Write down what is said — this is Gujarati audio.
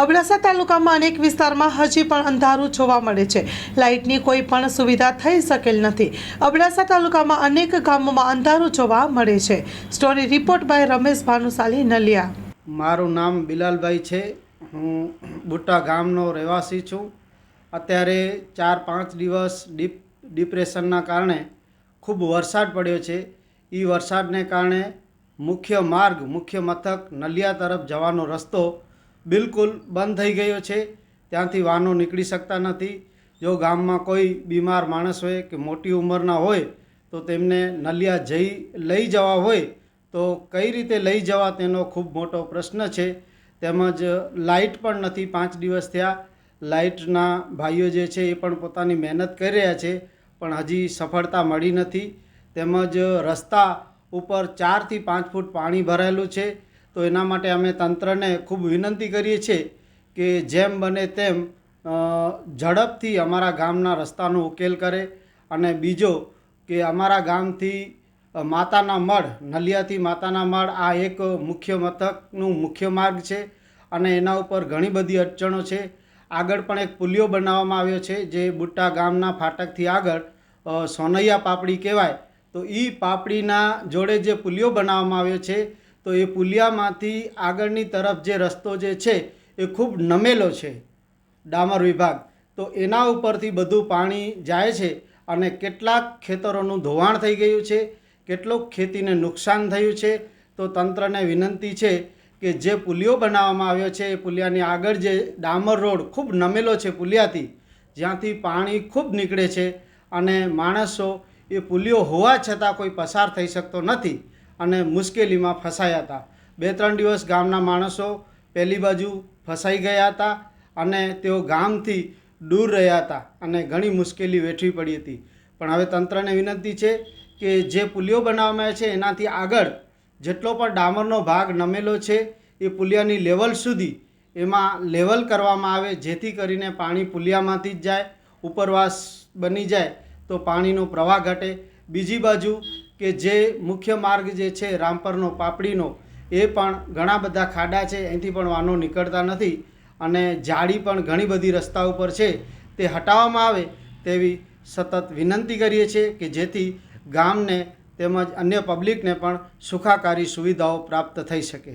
અબડાસા તાલુકામાં અનેક વિસ્તારમાં હજી પણ અંધારું જોવા મળે છે. લાઇટની કોઈ પણ સુવિધા થઈ શકેલ નથી. અબડાસા તાલુકામાં અનેક ગામોમાં અંધારું જોવા મળે છે. Story report by Ramesh Bhanushali Naliya. મારું નામ બિલાલભાઈ છે. હું બુટ્ટા ગામનો રહેવાસી છું. અત્યારે ચાર પાંચ દિવસ ડીપ ડિપ્રેશનના કારણે ખૂબ વરસાદ પડ્યો છે. એ વરસાદને કારણે મુખ્ય માર્ગ, મુખ્ય મથક નલિયા તરફ જવાનો રસ્તો બિલકુલ બંધ થઈ ગયો છે. ત્યાંથી વાહનો નીકળી શકતા નથી. જો ગામમાં કોઈ બીમાર માણસ હોય કે મોટી ઉંમરના હોય, તો તેમને નલિયા જઈ લઈ જવા હોય, તો કઈ રીતે લઈ જવા તેનો ખૂબ મોટો પ્રશ્ન છે. તેમજ લાઇટ પણ નથી, પાંચ દિવસ થયા. લાઇટના ભાઈઓ જે છે એ પણ પોતાની મહેનત કરી રહ્યા છે, પણ હજી સફળતા મળી નથી. તેમજ રસ્તા ઉપર ચારથી પાંચ ફૂટ પાણી ભરાયેલું છે. તો એના માટે અમે તંત્રને ખૂબ વિનંતી કરીએ છીએ કે જેમ બને તેમ ઝડપથી અમારા ગામના રસ્તાનો ઉકેલ કરે અને બીજો કે અમારા ગામથી માતાના મઢ, નલિયાથી માતાના મઢ આ એક મુખ્ય મથકનું મુખ્ય માર્ગ છે અને એના ઉપર ઘણી બધી અડચણો છે. આગળ પણ એક પુલિયો બનાવવામાં આવ્યો છે જે બુટ્ટા ગામના ફાટકથી આગળ સોનૈયા પાપડી કહેવાય. તો એ પાપડીના જોડે જે પુલિયો બનાવવામાં આવ્યો છે તો એ પુલિયામાંથી આગળની તરફ જે રસ્તો જે છે એ ખૂબ નમેલો છે ડામર વિભાગ. તો એના ઉપરથી બધું પાણી જાય છે અને કેટલાક ખેતરોનું ધોવાણ થઈ ગયું છે, કેટલુંક ખેતીને નુકસાન થયું છે. તો તંત્રને વિનંતી છે કે જે પુલિયો બનાવવામાં આવ્યો છે, એ પુલિયાની આગળ જે ડામર રોડ ખૂબ નમેલો છે પુલિયાથી, જ્યાંથી પાણી ખૂબ નીકળે છે અને માણસો એ પુલિયો હોવા છતાં કોઈ પસાર થઈ શકતો નથી. અને મુશ્કેલીમાં ફસાયા હતા. બે ત્રણ દિવસ ગામના માણસો પહેલી બાજુ ફસાઈ ગયા હતા અને તેઓ ગામથી દૂર રહ્યા હતા અને ઘણી મુશ્કેલી વેઠવી પડી હતી. પણ હવે તંત્રને વિનંતી છે કે જે પુલિયો બનાવવામાં આવે છે એનાથી આગળ જેટલો પણ ડામરનો ભાગ નમેલો છે એ પુલિયાની લેવલ સુધી એમાં લેવલ કરવામાં આવે જેથી કરીને પાણી પુલિયામાંથી જ જાય, ઉપરવાસ બની જાય તો પાણીનો પ્રવાહ ઘટે. બીજી બાજુ કે જે મુખ્ય માર્ગ જે છે રામપરનો, પાપડીનો, એ પણ ઘણા બધા ખાડા છે અહીંથી પણ વાહનો નીકળતા નથી અને જાળી પણ ઘણી બધી રસ્તા ઉપર છે. તે હટાવવામાં આવે તેવી સતત વિનંતી કરીએ છીએ કે જેથી ગામને તેમજ અન્ય પબ્લિકને પણ સુખાકારી સુવિધાઓ પ્રાપ્ત થઈ શકે.